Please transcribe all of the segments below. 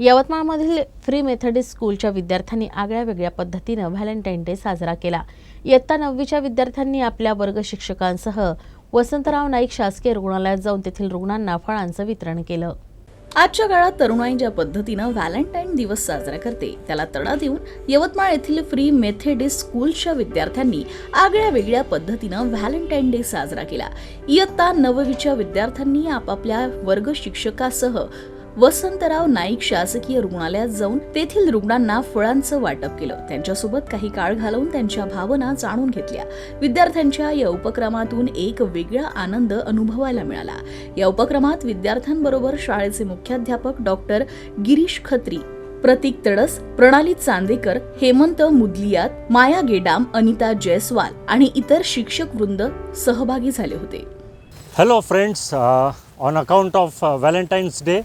यवतमाळमधील free Methodist स्कूलच्या विद्यार्थ्यांनी आगळ्या वेगळ्या पद्धतीनं व्हॅलेंटाईन डे साजरा केला. इयत्ता नववीच्या विद्यार्थ्यांनी आपल्या वर्ग शिक्षकांसह वसंतराव नाईक शासकीय रुग्णालयात जाऊन तेथील रुग्णांना फळांचं वितरण केलं. आजच्या काळात तरुणाई ज्या पद्धतीनं व्हॅलेंटाईन दिवस साजरा करते त्याला तडा देऊन यवतमाळ येथील फ्री मेथेडिस्ट स्कूलच्या विद्यार्थ्यांनी आगळ्या वेगळ्या पद्धतीनं व्हॅलेंटाईन डे साजरा केला. इयत्ता नववीच्या विद्यार्थ्यांनी आपापल्या वर्ग शिक्षकासह वसंतराव नाईक शासकीय रुग्णालयात जाऊन तेथील रुग्णांना फळांचं वाटप केलं. त्यांच्यासोबत काही काळ घालवून त्यांच्या भावना जाणून घेतल्या. विद्यार्थ्यांच्या या उपक्रमातून एक वेगळा आनंद अनुभवायला मिळाला. या उपक्रमात विद्यार्थ्यांबरोबर शाळेचे मुख्याध्यापक डॉक्टर गिरीश खत्री प्रतीक तडस प्रणाली चांदेकर हेमंत मुदलियात माया गेडाम अनिता जयस्वाल आणि इतर शिक्षक वृंद सहभागी झाले होते. Hello friends on account of Valentine's day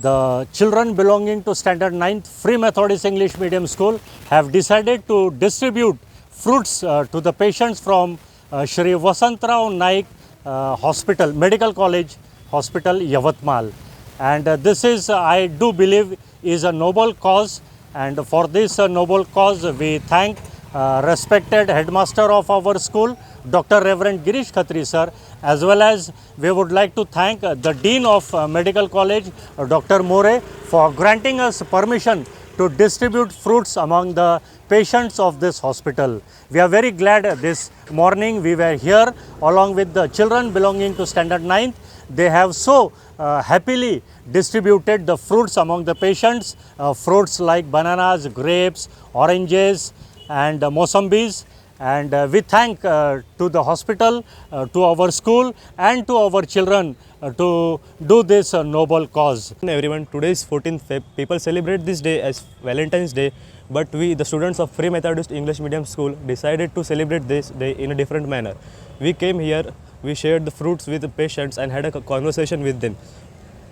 the children belonging to Standard 9th Free Methodist English Medium School have decided to distribute fruits uh, to the patients from uh, Shri Vasantrao Naik uh, Hospital, Medical College Hospital, Yavatmal. And uh, this is, uh, I do believe, is a noble cause. And for this uh, noble cause, we thank uh, respected headmaster of our school, Dr. Reverend Girish Khatri sir, as well as we would like to thank uh, the Dean of uh, Medical College, uh, Dr. More, for granting us permission to distribute fruits among the patients of this hospital. We are very glad this morning we were here along with the children belonging to Standard 9th. They have so uh, happily distributed the fruits among the patients, uh, fruits like bananas, grapes, oranges, and uh, mosambis and uh, we thank uh, to the hospital uh, to our school and to our children to do this noble cause. Everyone today is 14th Feb. people celebrate this day as valentine's day but we the students of free methodist english medium school decided to celebrate this day in a different manner. We came here we shared the fruits with the patients and had a conversation with them.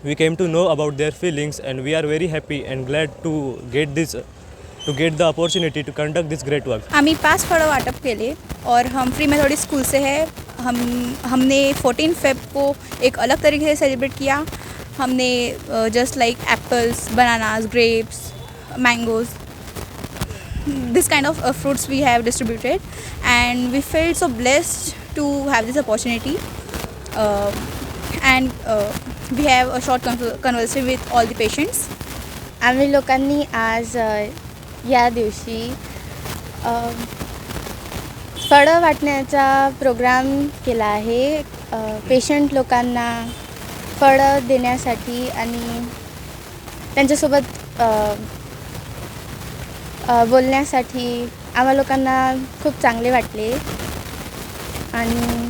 We came to know about their feelings and we are very happy and glad to get this to get the opportunity to conduct this great work हमें पास फड़ों वाटप के लिए और हम free Methodist school से है हम हमने 14 फेब को एक अलग तरीके से सेलिब्रेट किया हमने just like apples bananas grapes mangoes this kind of uh, fruits we have distributed and we felt so blessed to have this opportunity uh, and uh, we have a short con- conversation with all the patients आम्ही लोकांनी आज अ, या दिवशी फळं वाटण्याचा programme केला आहे. Patient लोकांना फळं देण्यासाठी आणि त्यांच्यासोबत बोलण्यासाठी आम्हा लोकांना खूप चांगले वाटले. आणि